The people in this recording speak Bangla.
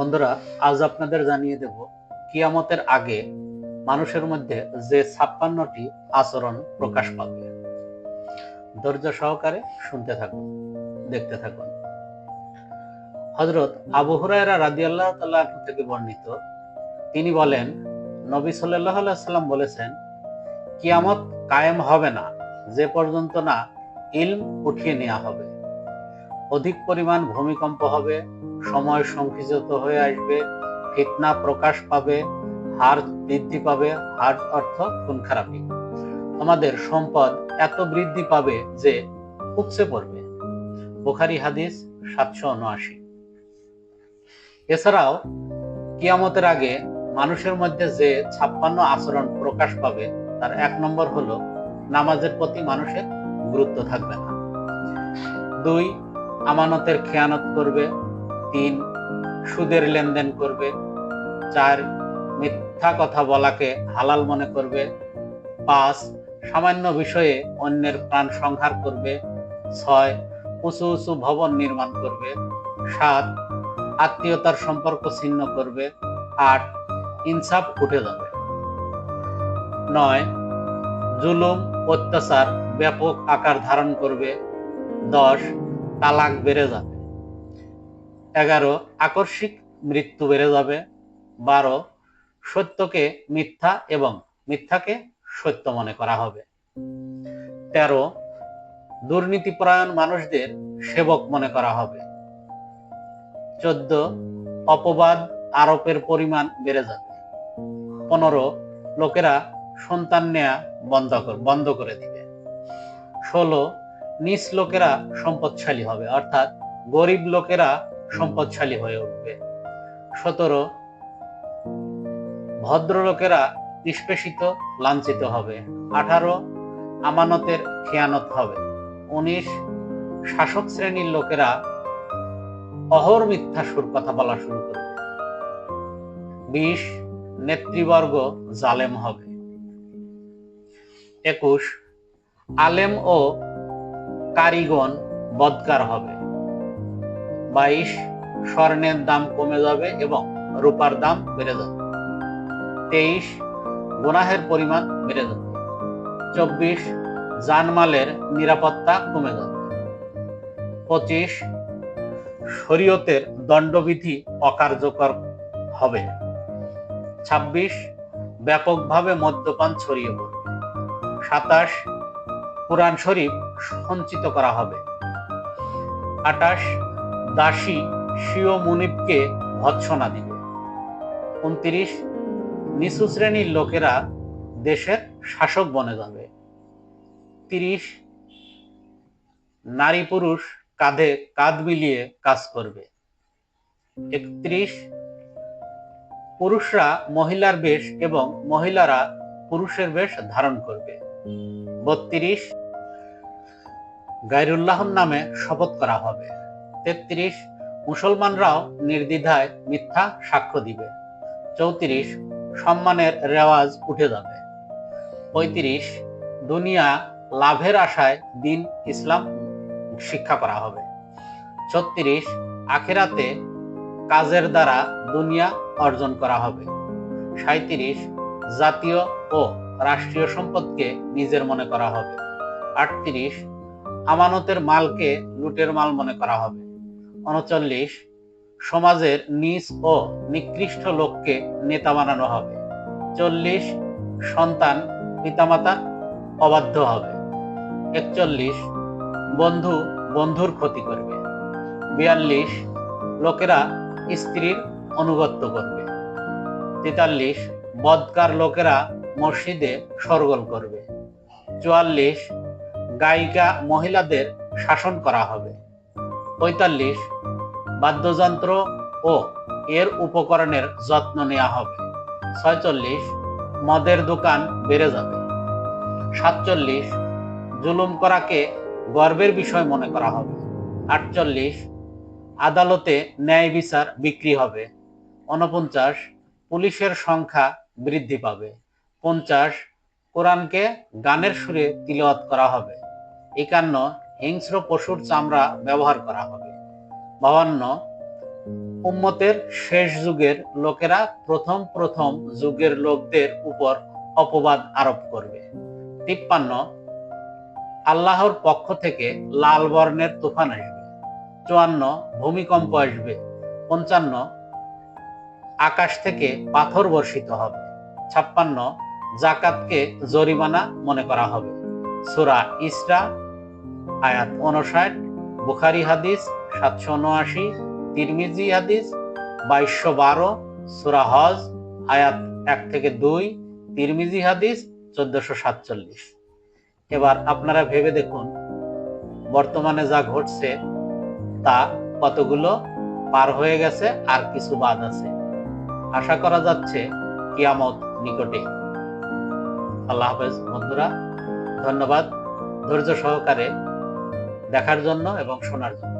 বন্ধুরা, আজ আপনাদের জানিয়ে দেব, কিয়ামতের আগে মানুষের মধ্যে যে ছাপ্পান্নটি আচরণ প্রকাশ পাবে। ধৈর্য সহকারে শুনতে থাকুন, দেখতে থাকুন। হজরত আবু হুরায়রা রাদিয়াল্লাহ তাল্লাহ থেকে বর্ণিত, তিনি বলেন, নবী সাল্লাহ সাল্লাম বলেছেন, কিয়ামত কায়েম হবে না, যে পর্যন্ত না ইলম উঠিয়ে নেওয়া হবে। অধিক পরিমাণ ভূমিকম্প হবে, সময় সংকুচিত হয়ে আসবে, ফিতনা প্রকাশ পাবে হার বৃদ্ধি পাবে হার অর্থ খুন খারাপি। আমাদের সম্পদ এত বৃদ্ধি পাবে যে উপচে পড়বে। বুখারি হাদিস সাতশো উনআশি। এছাড়াও, কিয়ামতের আগে মানুষের মধ্যে যে ছাপ্পান্ন আচরণ প্রকাশ পাবে, তার এক নম্বর হলো, নামাজের প্রতি মানুষের গুরুত্ব থাকবে না। দুই আমানতের খেয়ানত করবে, তিন, সুদের লেনদেন করবে, চার, মিথ্যা কথা বলাকে হালাল মনে করবে, পাঁচ, সামান্য বিষয়ে অন্যের প্রাণ সংহার করবে, ছয়, উঁচু উঁচু ভবন নির্মাণ করবে, সাত, আত্মীয়তার সম্পর্ক ছিন্ন করবে, আট, ইনসাফ উঠে যাবে। নয়, জুলুম, অত্যাচার ব্যাপক আকার ধারণ করবে, দশ তালাক বেড়ে যাবে। এগারো, আকস্মিক মৃত্যু বেড়ে যাবে। বারো, সত্যকে মিথ্যা এবং মিথ্যাকে সত্য মনে করা হবে। তেরো দুর্নীতিপরায়ণ মানুষদের সেবক মনে করা হবে। চোদ্দ, অপবাদ, আরোপের পরিমাণ বেড়ে যাবে। পনেরো, লোকেরা সন্তান নেয়া বন্ধ বন্ধ করে দিবে। ষোলো নিচ লোকেরা সম্পদশালী হবে অর্থাৎ গরিব লোকেরা সম্পদশালী হয়ে উঠবে। সতেরো ভদ্রলোকেরা নিষ্পেষিত লাঞ্ছিত হবে। আঠারো আমানতের খেয়ানত হবে। উনিশ শাসক শ্রেণির লোকেরা অহর মিথ্যা সুর কথা বলা শুরু করবে। বিশ নেতৃবর্গ জালেম হবে। একুশ আলেম ও কারিগণ বদকার হবে। বাইশ, স্বর্ণের দাম কমে যাবে এবং রূপার দাম বেড়ে যাবে। তেইশ, গুনাহের পরিমাণ বেড়ে যাবে। চব্বিশ, জানমালের নিরাপত্তা কমে যাবে। পঁচিশ, শরীয়তের দণ্ডবিধি অকার্যকর হবে। ছাব্বিশ, ব্যাপকভাবে মদ্যপান ছড়িয়ে পড়বে। সাতাশ কোরআন শরীফ সঞ্চিত করা হবে। আটাশ, দাসী স্বীয় মুনিবকে ভৎসনা দিবে। উনত্রিশ, নিচু শ্রেণির লোকেরা দেশের শাসক বনে যাবে। তিরিশ, নারী পুরুষ কাঁধে কাঁধ মিলিয়ে কাজ করবে। একত্রিশ, পুরুষরা মহিলার বেশ এবং মহিলারা পুরুষের বেশ ধারণ করবে। বত্রিশ গাইরুল্লাহর নামে শপথ করা হবে। তেত্রিশ, মুসলমানরাও নির্দ্বিধায় মিথ্যা সাক্ষ্য দিবে। চৌত্রিশ, সম্মানের রেওয়াজ উঠে যাবে। পঁয়ত্রিশ, দুনিয়া লাভের আশায় দিন ইসলাম শিক্ষা করা হবে। ছত্রিশ, আখেরাতে কাজের দ্বারা দুনিয়া অর্জন করা হবে। সাঁত্রিশ জাতীয় ও রাষ্ট্রীয় সম্পদকে নিজের মনে করা হবে। আটত্রিশ আমানতের মালকে লুটের মাল মনে করা হবে। উনচল্লিশ, সমাজের নিজ ও নিকৃষ্ট লোককে নেতা বানানো হবে। চল্লিশ, সন্তান পিতামাতা অবাধ্য হবে। একচল্লিশ, বন্ধু বন্ধুর ক্ষতি করবে। বিয়াল্লিশ, লোকেরা স্ত্রীর অনুগত্য করবে। তেতাল্লিশ, বদকার লোকেরা মসজিদে সরগোল করবে। চুয়াল্লিশ গায়িকা মহিলাদের শাসন করা হবে। পঁয়তাল্লিশ, বাদ্যযন্ত্র ও এর উপকরণের যত্ন নেওয়া হবে। ছয়চল্লিশ, মদের দোকান বেড়ে যাবে। সাতচল্লিশ, জুলুম করাকে গর্বের বিষয় মনে করা হবে। আটচল্লিশ, আদালতে ন্যায় বিচার বিক্রি হবে। উনপঞ্চাশ পুলিশের সংখ্যা বৃদ্ধি পাবে। পঞ্চাশ, কোরআনকে গানের সুরে তিলওয়াত করা হবে। একান্ন, হিংস্র পশুর চামড়া ব্যবহার করা হবে। বাহান্ন, উম্মতের শেষ যুগের লোকেরা প্রথম প্রথম যুগের লোকদের উপর অপবাদ আরোপ করবে। তিপ্পান্ন, আল্লাহর পক্ষ থেকে লাল বর্ণের তুফান আসবে। চুয়ান্ন, ভূমিকম্প আসবে। পঞ্চান্ন, আকাশ থেকে পাথর বর্ষিত হবে। ছাপ্পান্ন, জাকাতকে জরিমানা মনে করা হবে। সুরা ইসরা আয়াত উনষাট, বুখারি হাদিস সাতশো উনআশি, তিরমিজি হাদিস বাইশশো বারো, সুরা হজ আয়াত এক থেকে দুই, তিরমিজি হাদিস চোদ্দশো সাতচল্লিশ। এবার আপনারা ভেবে দেখুন, বর্তমানে যা ঘটছে তা কতগুলো পার হয়ে গেছে আর কিছু বাদ আছে। আশা করা যাচ্ছে কিয়ামত নিকটে। আল্লাহ হাফেজ, বন্ধুরা, ধন্যবাদ। ধৈর্য সহকারে দেখার জন্য এবং শোনার জন্য।